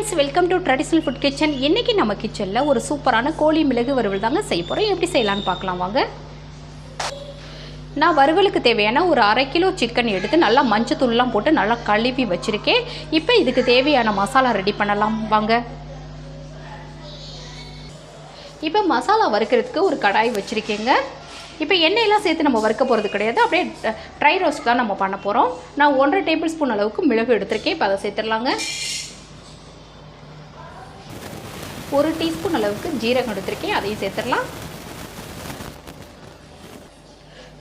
Friends welcome to traditional food kitchen இன்றைக்கி நம்ம கிச்சனில் ஒரு சூப்பரான கோழி மிளகு வறுவல் தாங்க செய்ய போகிறோம் எப்படி செய்யலான்னு பார்க்கலாம் வாங்க. நான் வறுவலுக்கு தேவையான ஒரு அரை கிலோ சிக்கன் எடுத்து நல்லா மஞ்சத்தூள்லாம் போட்டு நல்லா கழுவி வச்சுருக்கேன். இப்போ இதுக்கு தேவையான மசாலா ரெடி பண்ணலாம் வாங்க. இப்போ மசாலா வறுக்கிறதுக்கு ஒரு கடாய் வச்சுருக்கேங்க. இப்போ எண்ணெயெல்லாம் சேர்த்து நம்ம வறுக்க போகிறது கிடையாது. அப்படியே ட்ரை ரோஸ்ட் தான் நம்ம பண்ண போகிறோம் நான் ஒன்றரை டேபிள் ஸ்பூன் அளவுக்கு மிளகு எடுத்திருக்கேன். இப்போ அதை சேர்த்துடலாங்க. ஒரு டீஸ்பூன் அளவுக்கு ஜீரகம் எடுத்திருக்கேன் அதையும் சேர்த்துடலாம்.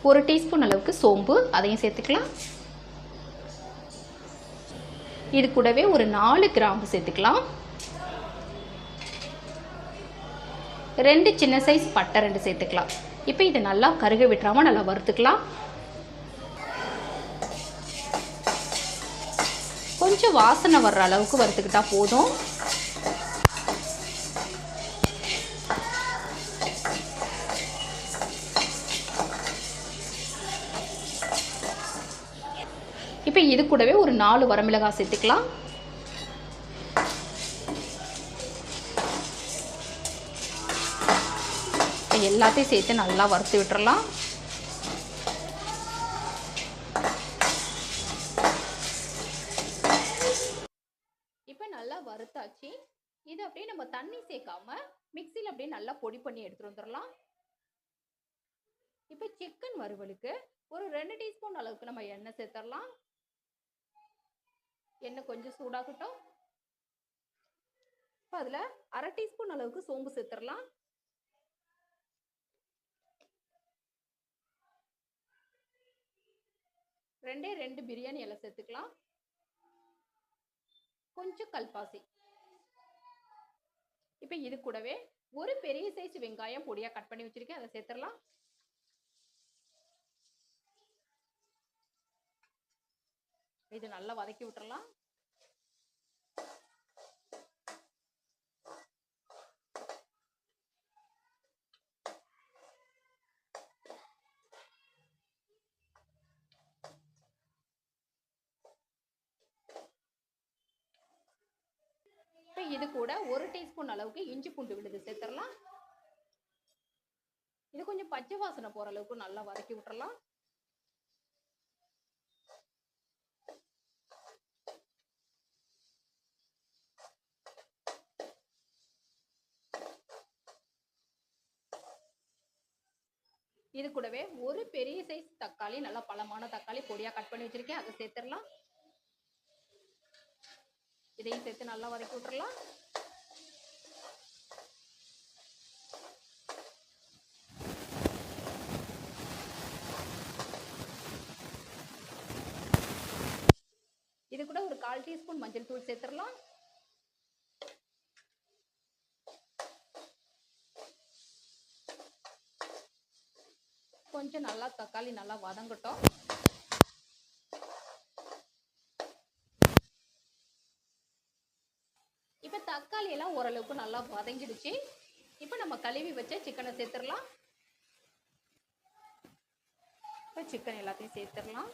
ஒரு டீஸ்பூன் அளவுக்கு சோம்பு அதையும் சேர்த்துக்கலாம். இது கூடவே ஒரு நாலு கிராம்பு சேர்த்துக்கலாம். ரெண்டு சின்ன சைஸ் பட்டை ரெண்டு சேர்த்துக்கலாம். இப்போ இதை நல்லா கருக விட்டுறாமல் நல்லா வறுத்துக்கலாம். கொஞ்சம் வாசனை வர்ற அளவுக்கு வறுத்துக்கிட்டால் போதும். இப்போ இது கூடவே ஒரு நாலு வரமிளகாய் சேர்த்துக்கலாம். எல்லாத்தையும் சேர்த்து நல்லா வறுத்து விட்டுறலாம். இப்போ நல்லா வறுத்தாச்சு. இது அப்படியே நம்ம தண்ணி சேர்க்காம மிக்சியில் அப்படியே நல்லா பொடி பண்ணி எடுத்துட்டு வந்துடலாம். இப்போ சிக்கன் வறுவலுக்கு ஒரு ரெண்டு டீஸ்பூன் அளவுக்கு நம்ம எண்ணெய் சேர்த்துடலாம். எண்ணெய் கொஞ்சம் சூடாகட்டும். இப்போ அதில் அரை டீஸ்பூன் அளவுக்கு சோம்பு சேர்த்துடலாம். ரெண்டே ரெண்டு பிரியாணி இலை சேர்த்துக்கலாம். கொஞ்சம் கல்பாசி. இப்போ இது கூடவே ஒரு பெரிய சைஸ் வெங்காயம் பொடியாக கட் பண்ணி வச்சிருக்கேன். அதை சேர்த்துடலாம். இது நல்லா வதக்கி விட்டுறலாம். இது கூட ஒரு டீஸ்பூன் அளவுக்கு இஞ்சி பூண்டு விழுது சேர்த்துடலாம் இது கொஞ்சம் பச்சை வாசனை போகிற அளவுக்கு நல்லா வதக்கி விட்டுறலாம். இது கூடவே ஒரு பெரிய சைஸ் தக்காளி நல்லா பழமான தக்காளி பொடியாக கட் பண்ணி வச்சிருக்கேன். அதை சேர்த்துடலாம். இதையும் சேர்த்து நல்லா வதக்கி விட்டுறலாம். இது கூட ஒரு கால் டீஸ்பூன் மஞ்சள் தூள் சேர்த்துடலாம். கொஞ்சம் நல்லா தக்காளி நல்லா வதங்கட்டும். இப்போ தக்காளி எல்லாம் ஓரளவுக்கு நல்லா வதங்கிடுச்சு. இப்போ நம்ம கழுவி வச்ச சிக்கனை சேர்த்துடலாம். இப்போ சிக்கன் எல்லாத்தையும் சேர்த்துடலாம்.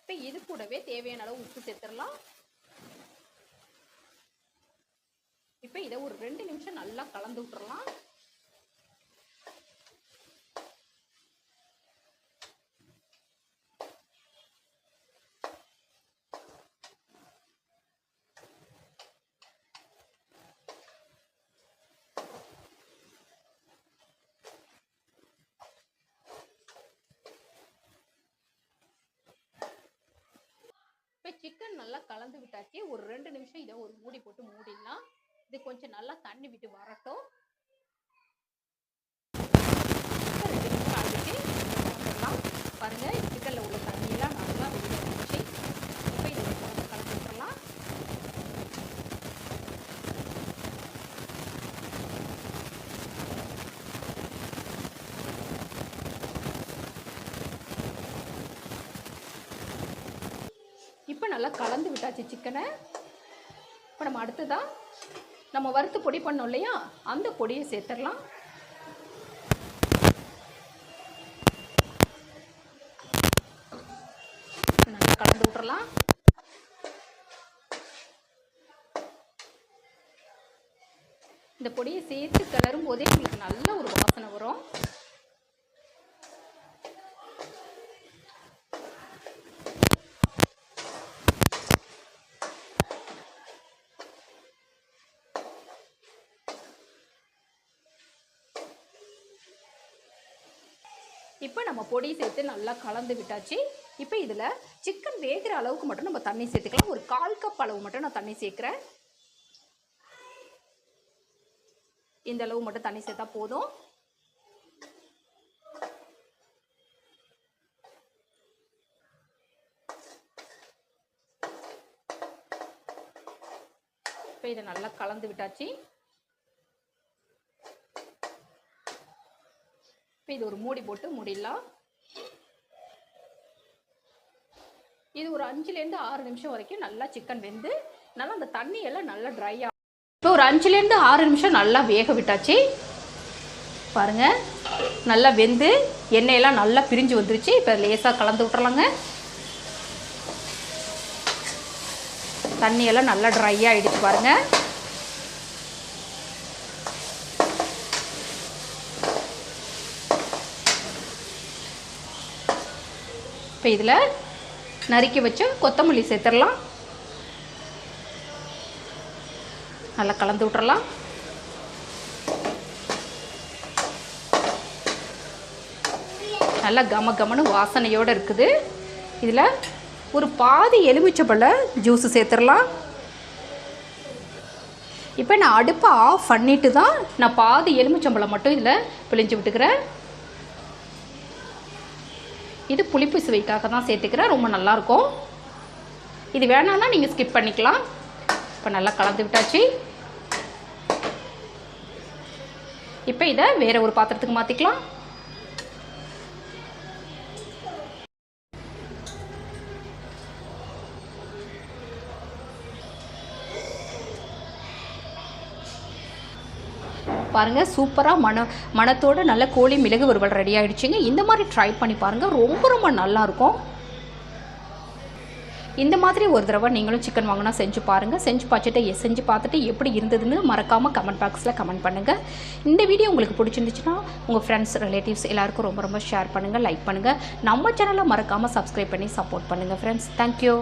இப்போ இது கூடவே தேவையான அளவு உப்பு சேர்த்துடலாம். இதை ஒரு ரெண்டு நிமிஷம் நல்லா கலந்து விட்டுறலாம். இப்போ சிக்கன் நல்லா கலந்து விட்டாச்சு. ஒரு ரெண்டு நிமிஷம் இதை ஒரு மூடி போட்டு மூடிடலாம். இது கொஞ்சம் நல்லா தண்ணி விட்டு வரட்டும். ரெண்டு நிமிஷம் பாருங்க உள்ள தண்ணியெல்லாம் நல்லா வெளியே வந்துச்சு இப்போ குழம்பு கலந்து விட்டுறலாம். இப்போ நல்லா கலந்து விட்டாச்சு சிக்கனை. இப்போ நம்ம அடுத்ததான் நம்ம வறுத்து பொடி பண்ணோம் இல்லையா? அந்த பொடியை சேர்த்துடலாம். நல்லா கலந்து விட்றலாம் இந்த பொடியை சேர்த்து கிளறும் போதே உங்களுக்கு நல்ல ஒரு வாசனை வரும். இப்போ நம்ம பொடி சேர்த்து நல்லா கலந்து விட்டாச்சு. இப்போ இதில் சிக்கன் வேகிற அளவுக்கு மட்டும் நம்ம தண்ணி சேர்த்துக்கலாம். ஒரு கால் கப் அளவு மட்டும் நான் தண்ணி சேர்க்குறேன். இந்த அளவு மட்டும் தண்ணி சேர்த்தா போதும். இப்போ இதை நல்லா கலந்து விட்டாச்சு. இப்போ இது ஒரு மூடி போட்டு மூடிடலாம். இது ஒரு அஞ்சுலேருந்து ஆறு நிமிஷம் வரைக்கும் நல்லா சிக்கன் வெந்து நல்லா அந்த தண்ணி எல்லாம் நல்லா ட்ரை ஆகும் இப்போ ஒரு அஞ்சுலேருந்து ஆறு நிமிஷம் நல்லா வேக விட்டாச்சு. பாருங்க நல்லா வெந்து எண்ணெயெல்லாம் நல்லா பிரிஞ்சு வந்துருச்சு. இப்போ லேசாக கலந்து விட்றலாங்க தண்ணியெல்லாம் நல்லா ட்ரை ஆகிடுச்சு பாருங்கள் இப்போ இதில் நறுக்கி வச்ச கொத்தமல்லி சேர்த்துடலாம். நல்லா கலந்து விட்டுறலாம். நல்லா கம கமனு வாசனையோடு இருக்குது. இதில் ஒரு பாதி எலுமிச்சப்பழ ஜூஸு சேர்த்துடலாம். இப்போ நான் அடுப்பை ஆஃப் பண்ணிட்டு தான் நான் பாதி எலுமிச்சம்பழம் மட்டும் இதில் பிழிஞ்சு விட்டுக்கிறேன். இது புளிப்பு சுவைக்காக தான் சேர்த்துக்கிறேன். ரொம்ப நல்லாயிருக்கும். இது வேணாம்னா நீங்கள் ஸ்கிப் பண்ணிக்கலாம். இப்போ நல்லா கலந்து விட்டாச்சு. இப்போ இதை வேறு ஒரு பாத்திரத்துக்கு மாற்றிக்கலாம் பாருங்கள் சூப்பராக மன மனத்தோட நல்ல கோழி மிளகு வறுவல் ரெடி ஆகிடுச்சிங்க இந்த மாதிரி ட்ரை பண்ணி பாருங்கள் ரொம்ப ரொம்ப நல்லாயிருக்கும் இந்த மாதிரி ஒரு தடவை நீங்களும் சிக்கன் வாங்கினா செஞ்சு பாருங்கள் செஞ்சு பார்த்துட்டு செஞ்சு பார்த்துட்டு எப்படி இருந்ததுன்னு மறக்காமல் கமெண்ட் பாக்ஸில் கமெண்ட் பண்ணுங்கள் இந்த வீடியோ உங்களுக்கு பிடிச்சிருந்துச்சுன்னா உங்கள் ஃப்ரெண்ட்ஸ் ரிலேட்டிவ்ஸ் எல்லாருக்கும் ரொம்ப ரொம்ப ஷேர் பண்ணுங்கள் லைக் பண்ணுங்கள் நம்ம சேனலை மறக்காமல் சப்ஸ்கிரைப் பண்ணி சப்போர்ட் பண்ணுங்கள் ஃப்ரெண்ட்ஸ் தேங்க்யூ